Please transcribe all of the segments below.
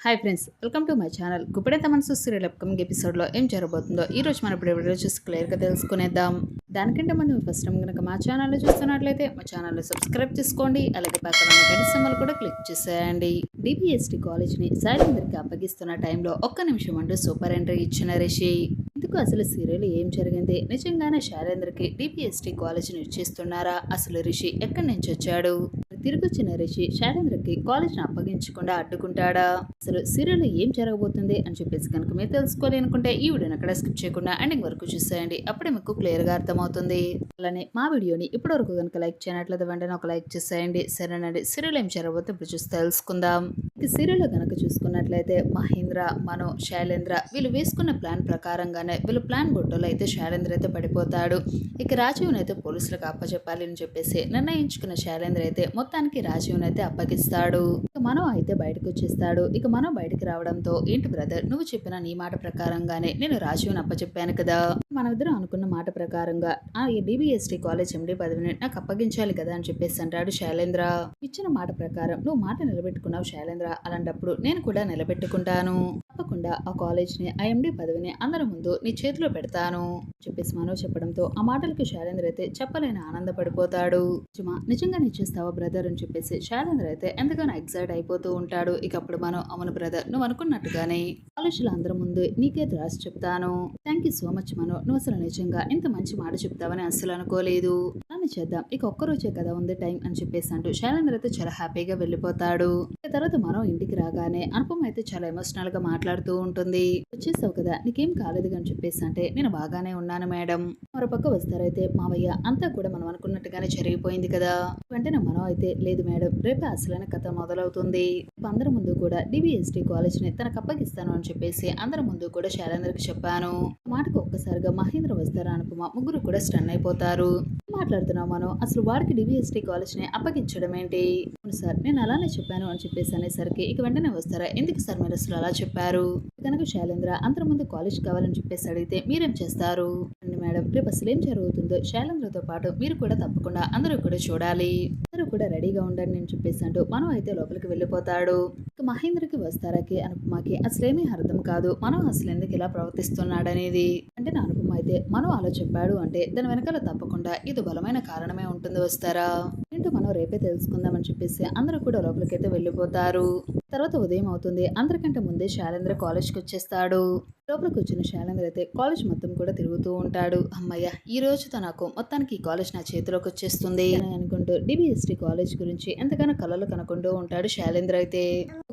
Hi friends welcome to my channel Guppedantha Manasu serial upcoming ఎపిసోడ్లో ఏం జరగబోతుందో ఈ రోజు మనం ఇప్పుడు వీడియో చూసి క్లియర్గా తెలుసుకునేద్దాం. దానికంటే ముందు ఫస్ట్ టైం కనుక మా ఛానల్లో చూస్తున్నట్లయితే మా ఛానల్ని సబ్స్క్రైబ్ చేసుకోండి అలాగే పక్కన ఉన్న కూడా క్లిక్ చేసేయండి. డిబిఎస్టీ కాలేజ్ని శైలేందర్కి అప్పగిస్తున్న టైంలో ఒక్క నిమిషం అంటూ సూపర్ ఎంట్రీ ఇచ్చిన రిషి. ఇందుకు అసలు సీరియల్ ఏం జరిగింది? నిజంగానే శైలేందర్కి డిపిఎస్టి కాలేజీని ఇచ్చేస్తున్నారా? అసలు రిషి ఎక్కడి నుంచి వచ్చాడు? తిరిగొచ్చిన రిషి శైలేంద్రకి కాలేజ్ని అప్పగించకుండా అడ్డుకుంటాడా? అసలు సీరియల్లో ఏం జరగబోతుంది అని చెప్పేసి కనుక మీరు తెలుసుకోవాలి అనుకుంటే ఈ వీడియోని అక్కడ స్కిప్ చేయకుండా ఎండింగ్ వరకు చూసేయండి. అప్పుడే మీకు క్లియర్గా అర్థమవుతుంది. అలానే మా వీడియోని ఇప్పటి వరకు కనుక లైక్ చేయనట్లయితే వెంటనే ఒక లైక్ చేసేయండి. సరేనండి సీరియల్ ఏం జరగబోతే ఇప్పుడు చూసి తెలుసుకుందాం. ఇక సీరియల్లో కనుక చూసుకున్నట్లయితే మహేంద్ర మనో శైలేంద్ర వీళ్ళు వేసుకున్న ప్లాన్ ప్రకారంగానే వీళ్ళు ప్లాన్ బొట్టలో అయితే శైలేంద్ర అయితే పడిపోతాడు. ఇక రాజీవ్ని అయితే పోలీసులకు అప్పచెప్పాలి అని చెప్పేసి నిర్ణయించుకున్న శైలేంద్ర అయితే మొత్తం మొత్తానికి రాజీవ్ని అయితే అప్పగిస్తాడు. ఇక మనం అయితే బయటకు వచ్చేస్తాడు ఇక మనం బయటకు రావడంతో ఏంటి బ్రదర్? నువ్వు చెప్పిన నీ మాట ప్రకారంగానే నేను రాజీవ్ని అప్పచెప్పాను కదా? మనమిద్దరం అనుకున్న మాట ప్రకారంగా ఆ ఈ కాలేజ్ ఎండి పదవిని నాకు అప్పగించాలి కదా అని చెప్పేసి అంటాడు శైలేంద్ర. ఇచ్చిన మాట ప్రకారం నువ్వు మాట నిలబెట్టుకున్నావు శైలేంద్ర. అలాంటప్పుడు నేను కూడా నిలబెట్టుకుంటాను. తప్పకుండా ఆ కాలేజ్ని ఆ ఎండి పదవిని అందరి ముందు నీ చేతిలో పెడతాను చెప్పేసి మనో చెప్పడంతో ఆ మాటలకి శైలేంద్ర అయితే చెప్పలేని ఆనందపడిపోతాడు చుమా నిజంగా ఇచ్చేస్తావా బ్రదర్? అని చెప్పేసి శైలేంద్ర అయితే ఎంతగానో ఎక్సైట్ అయిపోతూ ఉంటాడు. ఇక అప్పుడు మనం అవును బ్రదర్ నువ్వు అనుకున్నట్టుగానే కాలేజీలో అందరి ముందు నీకే రాసి చెప్తాను. Thank you so much Mano. నువ్వు అసలు నిజంగా ఇంత మంచి మాట చెప్తావని అస్సలు అనుకోలేదు. అని చేద్దాం. ఇక ఒక్కరోజే కదా ఉంది టైం అని చెప్పేసి అంటూ శైలేంద్ర అయితే చాలా హ్యాపీగా వెళ్ళిపోతాడు. తర్వాత మనం ఇంటికి రాగానే అనుపమ అయితే చాలా ఎమోషనల్గా మాట్లాడుతూ ఉంటుంది. వచ్చేసావు కదా నీకేం కాలేదు అని చెప్పేసి అంటే నేను బాగానే ఉన్నాను మేడం. మరోపక్క వస్తారైతే మావయ్య అంతా కూడా మనం అనుకున్నట్టుగానే జరిగిపోయింది కదా. వెంటనే మనం అయితే లేదు మేడం రేపే అసలైన కథ మొదలవుతుంది. అందరి ముందు కూడా డిబిఎస్టీ కాలేజ్ని తనకు అప్పగిస్తాను అని చెప్పేసి అందరి ముందు కూడా శైలేంద్రకి చెప్పాను. మాటకు ఒక్కసారిగా మహేంద్ర వస్తారా అనుపమ ముగ్గురు కూడా స్టన్ అయిపోతారు. మాట్లాడుతున్నాం మనం. అసలు వాడికి డిబిఎస్టీ కాలేజ్ని అప్పగించడం ఏంటి? అవును సార్ నేను అలానే చెప్పాను అని చెప్పేసి అనేసరికి ఇక వెంటనే వస్తారా? ఎందుకు సార్ మీరు అసలు అలా చెప్పారు? కనుక శైలేంద్ర అందరి ముందు కాలేజ్ కావాలని చెప్పేసి అడిగితే మీరేం చేస్తారు? మేడం రేపు అసలు ఏం జరుగుతుందో శైలేంద్రతో పాటు మీరు కూడా తప్పకుండా అందరూ కూడా చూడాలి. అందరూ కూడా రెడీగా ఉండండి నేను చెప్పేసి అంటూ మనం అయితే లోపలికి వెళ్ళిపోతాడు. ఇక మహేంద్రకి వస్తారాకి అనుపమకి అసలేమీ అర్థం కాదు మనం అసలు ఎందుకు ఇలా ప్రవర్తిస్తున్నాడనేది. అంటే నా అనుపమ అయితే మనం అలా చెప్పాడు అంటే దాని వెనకాల తప్పకుండా ఇది బలమైన కారణమే ఉంటుంది వస్తారా? ఏంటో మనం రేపే తెలుసుకుందామని చెప్పేసి అందరూ కూడా లోపలికైతే వెళ్ళిపోతారు. తర్వాత ఉదయం అవుతుంది. అందరికంటే ముందే శాలేంద్ర కాలేజ్కి వచ్చేస్తాడు. లోపలికి వచ్చిన శాలేంద్ర అయితే కాలేజ్ మొత్తం కూడా తిరుగుతూ ఉంటాడు. అమ్మయ్య ఈ రోజుతో నాకు మొత్తానికి ఈ కాలేజ్ నా చేతిలోకి వచ్చేస్తుంది. అని అనుకుంటూ డిబిఎస్టీ కాలేజ్ గురించి ఎంతగానో కలలు కనుకుంటూ ఉంటాడు శాలేంద్ర అయితే.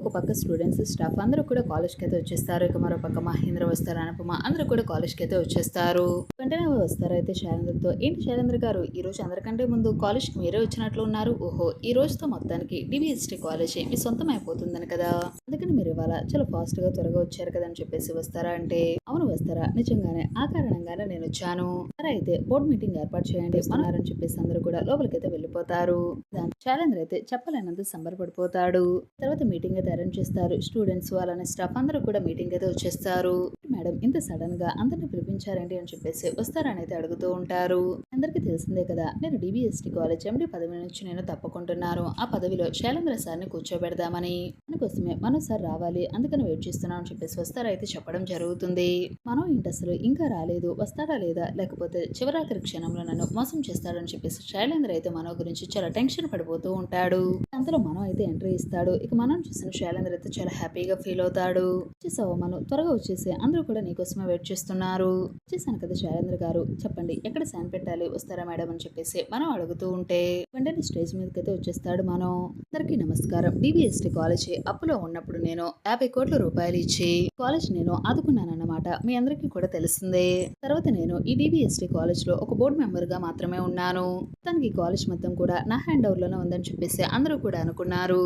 ఒక పక్క స్టూడెంట్స్ స్టాఫ్ అందరూ కూడా కాలేజ్కి అయితే వచ్చేస్తారు. ఇక మరో పక్క మహేంద్ర వస్తారు అనుపమ అందరూ కూడా కాలేజ్కి అయితే వచ్చేస్తారు. వెంటనే వస్తారు. అయితే శైలేంద్రతో ఏంటి శైలేంద్ర గారు? ఈ రోజు అందరికంటే ముందు కాలేజ్కి మీరే వచ్చినట్లు ఉన్నారు. ఓహో ఈ రోజుతో మొత్తానికి డివిఎస్టీ కాలేజ్ మీ సొంతం అయిపోతుందని కదా? అందుకని మీరు ఇవాళ చాలా ఫాస్ట్గా త్వరగా వచ్చారు కదా అని చెప్పేసి వస్తారా అంటే? అవును వస్తారా? నిజంగానే ఆ కారణంగానే నేను వచ్చాను. సరే అయితే బోర్డు మీటింగ్ ఏర్పాటు చేయండి. అని చెప్పేసి అందరూ కూడా లోపలికైతే వెళ్ళిపోతారు. దాని శైలేంద్ర అయితే చెప్పలేనంత సంబరపడిపోతాడు. తర్వాత మీటింగ్ అయితే అరేంజ్ చేస్తారు. స్టూడెంట్స్ వాళ్ళని స్టాఫ్ అందరూ కూడా మీటింగ్ అయితే వచ్చేస్తారు. మేడం ఇంత సడన్గా అందరిని పిలిపించారండి అని చెప్పేసి వస్తారని అయితే అడుగుతూ ఉంటారు. అందరికీ తెలిసిందే కదా నేను డిబిఎస్టీ కాలేజ్ ఎండి పదవి నుంచి నేను తప్పుకుంటున్నాను. ఆ పదవిలో శైలేంద్ర సార్ని కూర్చోబెడదామని. అందుకోసమే మనో సార్ రావాలి అందుకని వెయిట్ చేస్తున్నాను అని చెప్పేసి వస్తారా అయితే చెప్పడం జరుగుతుంది. మనో ఏంటి అసలు? ఇంకా రాలేదు వస్తారా లేదా? లేకపోతే చివరాఖరి క్షణంలో నన్ను మోసం చేస్తాడని చెప్పేసి శైలేంద్ర అయితే మనో గురించి చాలా టెన్షన్ పడిపోతూ ఉంటాడు. అంతలో మనం అయితే ఎంట్రీ ఇస్తాడు. ఇక మనం చూసిన శైలేంద్ర అయితే చాలా హ్యాపీగా ఫీల్ అవుతాడు. వచ్చేసావు మనం త్వరగా వచ్చేసి అందరూ కూడా నీకోసమే వెయిట్ చేస్తున్నారు. వచ్చేసాను కదా శైలేంద్ర గారు. చెప్పండి ఎక్కడ సైన్ పెట్టాలి? వస్తారా మేడం అని చెప్పేసి మనం అడుగుతూ ఉంటే వెంటనే స్టేజ్ మీదకి అయితే వచ్చేస్తాడు మనం. అందరికీ నమస్కారం. డివిఎస్టీ కాలేజీ అప్పులో ఉన్నప్పుడు నేను యాభై కోట్ల రూపాయలు ఇచ్చి కాలేజ్ నేను ఆదుకున్నానన్నమాట. మీ అందరికీ కూడా తెలిసిందే. తర్వాత నేను ఈ డివిఎస్టీ కాలేజ్లో ఒక బోర్డు మెంబర్గా మాత్రమే ఉన్నాను. తనకి కాలేజ్ మొత్తం కూడా నా హ్యాండ్ ఓవర్లోనే ఉందని చెప్పేసి అందరూ కూడా అనుకున్నారు.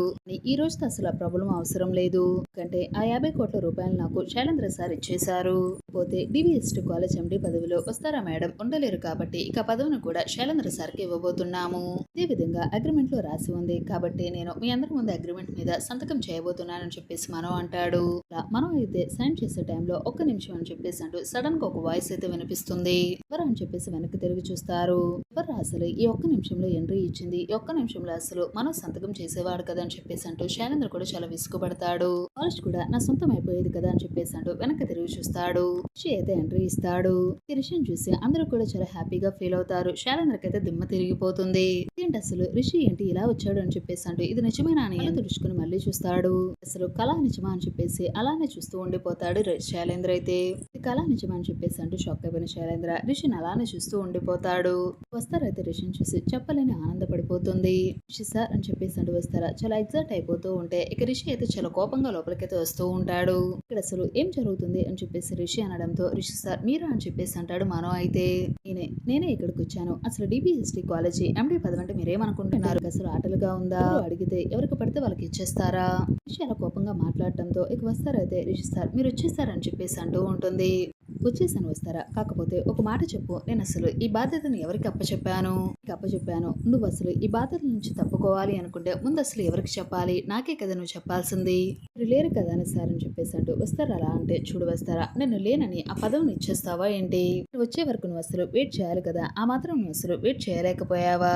ఈ రోజుతో అసలు ఆ ప్రాబ్లం అవసరం లేదు. ఎందుకంటే ఆ యాభై కోట్ల రూపాయలు నాకు శైలేంద్ర సార్ ఇచ్చేశారు. చేశారు. పోతే డివిఎస్ట్ కాలేజ్ ఎండి పదవిలో వస్తారా మేడం? ఉండలేరు కాబట్టి ఇక పదవిని కూడా శైలేంద్ర సార్కి ఇవ్వబోతున్నాము. అదేవిధంగా అగ్రిమెంట్లో రాసి ఉంది. కాబట్టి నేను మీ అందరి ముందు అగ్రిమెంట్ మీద సంతకం చేయబోతున్నానని చెప్పేసి మనం అంటాడు. మనం అయితే సైన్ చేసే టైంలో ఒక్క నిమిషం అని చెప్పేసి అంటూ సడన్గా ఒక వాయిస్ అయితే వినిపిస్తుంది. ఎవరు అని చెప్పేసి వెనక్కి తిరిగి చూస్తారు. ఎవరు అసలు ఈ ఒక్క నిమిషంలో ఎంట్రీ ఇచ్చింది? ఈ ఒక్క నిమిషంలో అసలు మనం సంతకం చేసేవాడు కదా అని చెప్పేసి అంటూ శైలేంద్ర కూడా చాలా విసుగుపడతాడు. కాలేజ్ కూడా నా సొంతం అయిపోయేది కదా అని చెప్పేసి అంటూ వెనక్కి తిరిగి చూస్తాడు రిషి అయితే ఎంట్రీ ఇస్తాడు. ఈ రిషిని చూసి అందరూ కూడా చాలా హ్యాపీగా ఫీల్ అవుతారు. శైలేంద్రకి అయితే దిమ్మ తిరిగిపోతుంది. ఏంటి అసలు? రిషి ఏంటి? ఇలా వచ్చాడు అని చెప్పేసి అంటూ ఇది నిజమేనా అని తుడుచుకుని మళ్ళీ చూస్తాడు. అసలు కళ నిజమా అని చెప్పేసి అలానే చూస్తూ ఉండిపోతాడు శైలేంద్ర అయితే. ఇది కళ నిజమా అని చెప్పేసి అంటూ షాక్ అయిపోయిన శైలేంద్ర రిషిని అలానే చూస్తూ ఉండిపోతాడు. వస్తారైతే రిషిని చూసి? చెప్పలేని ఆనందపడిపోతుంది రిషి సార్ అని చెప్పేసి అంటూ వస్తారా? చాలా ఎగ్జైట్ అయిపోతూ ఉంటే ఇక రిషి అయితే చాలా కోపంగా లోపలికైతే వస్తూ ఉంటాడు. ఇక్కడ అసలు ఏం జరుగుతుంది అని చెప్పి చెప్పేసి రిషి అనడంతో రిషి సార్ మీరా అని చెప్పేసి అంటాడు మనో. అయితే నేనే నేనే ఇక్కడికి వచ్చాను. అసలు డిబిఎస్టీ కాలేజీ ఎండి పదవి అంటే మీరేమనుకుంటున్నారు? అసలు ఆటలుగా ఉందా? అడిగితే ఎవరికి పడితే వాళ్ళకి ఇచ్చేస్తారా? రిషి అలా కోపంగా మాట్లాడటంతో ఇక వస్తారైతే రిషి సార్ మీరు వచ్చేసారని చెప్పేసి అంటూ ఉంటుంది. వచ్చేసాను వస్తారా? కాకపోతే ఒక మాట చెప్పు. నేను అసలు ఈ బాధ్యతను ఎవరికి అప్పచెప్పాను? అప్పచెప్పాను. నువ్వు అసలు ఈ బాధ్యత నుంచి తప్పుకోవాలి అనుకుంటే ముందు అసలు ఎవరికి చెప్పాలి? నాకే కదా నువ్వు చెప్పాల్సింది. మీరు లేరు కదా అని సార్ అని చెప్పేసి అంటూ వస్తారా అలా అంటే చూడు వస్తారా? నేను లేనని ఆ పదవిని ఇచ్చేస్తావా ఏంటి? వచ్చే వరకు నువ్వు అసలు వెయిట్ చేయాలి కదా. ఆ మాత్రం నువ్వు అసలు వెయిట్ చేయలేకపోయావా?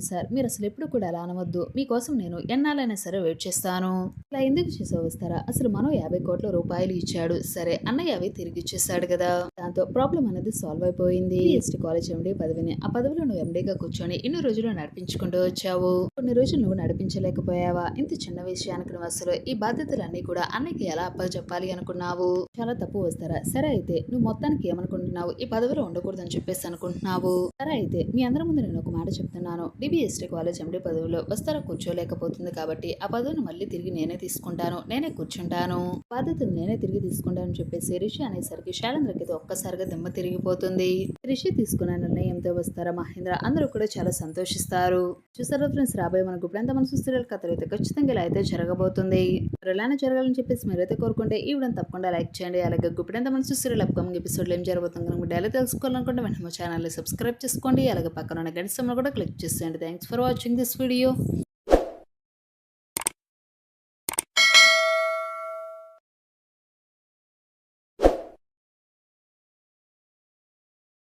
సార్ మీరు అసలు ఎప్పుడు కూడా అలా అనవద్దు. మీకోసం నేను ఎన్నాళ్ళైనా సరే వెయిట్ చేస్తాను. ఇలా ఎందుకు చేసావు వస్తారా? అసలు మనం యాభై కోట్ల రూపాయలు ఇచ్చాడు. సరే అన్నయ్య అవి తిరిగి ఇచ్చేస్తాడు కదా. దాంతో ప్రాబ్లం అనేది సాల్వ్ అయిపోయింది. ఎస్టీ కాలేజ్ ఎండి పదవిని ఆ పదవిలో నువ్వు ఎండీగా కూర్చొని ఇన్ని రోజులు నడిపించుకుంటూ వచ్చావు. కొన్ని రోజులు నువ్వు నడిపించలేకపోయావా? ఇంత చిన్న విషయానికి నువ్వు అసలు ఈ బాధ్యతలన్నీ కూడా అన్నకి ఎలా అప్పచెప్పాలి అనుకున్నావు? చాలా తప్పు వస్తారా? సరే అయితే నువ్వు మొత్తానికి ఏమనుకుంటున్నావు? ఈ పదవిలో ఉండకూడదని చెప్పేసి అనుకుంటున్నావు? సరే అయితే మీ అందరి ముందు నేను ఒక మాట చెప్తున్నాను. డిబిఎస్టీ కాలేజ్ ఎండి పదవిలో వస్తారా కూర్చోలేకపోతుంది కాబట్టి ఆ పదవిని మళ్ళీ తిరిగి నేనే తీసుకుంటాను. నేనే కూర్చుంటాను. బాధ్యతను నేనే తిరిగి తీసుకుంటాను చెప్పేసి రిషి అనేసరికి శైలేంద్రకి అయితే ఒక్కసారిగా దిమ్మ తిరిగిపోతుంది. రిషి తీసుకున్న నిర్ణయంతో వస్తారా మహేంద్ర? అందరూ కూడా చాలా సంతోషిస్తారు. చూసారా ఫ్రెండ్స్ రాబోయే మనకు ఇప్పుడంతా మన సీరియల్ కథలు అయితే ఖచ్చితంగా ఇలా అయితే జరగబోతుంది. మరి ఇలానే జరగాలని చెప్పేసి మీరైతే కోరుకుంటే ఈ తప్పకుండా లైక్ చేయండి. అలాగే గుప్పిడంత మన సీరియల్ అప్కమింగ్ ఎపిసోడ్లో ఏం జరగబోతుంది కనుక డైలీ తెలుసుకోవాలనుకుంటే వెంటనే మా ఛానల్ని సబ్స్క్రైబ్ చేసుకోండి. అలాగే పక్కన ఉన్న గంట సమయంలో కూడా క్లిక్ చేసేయండి. Thanks for watching this video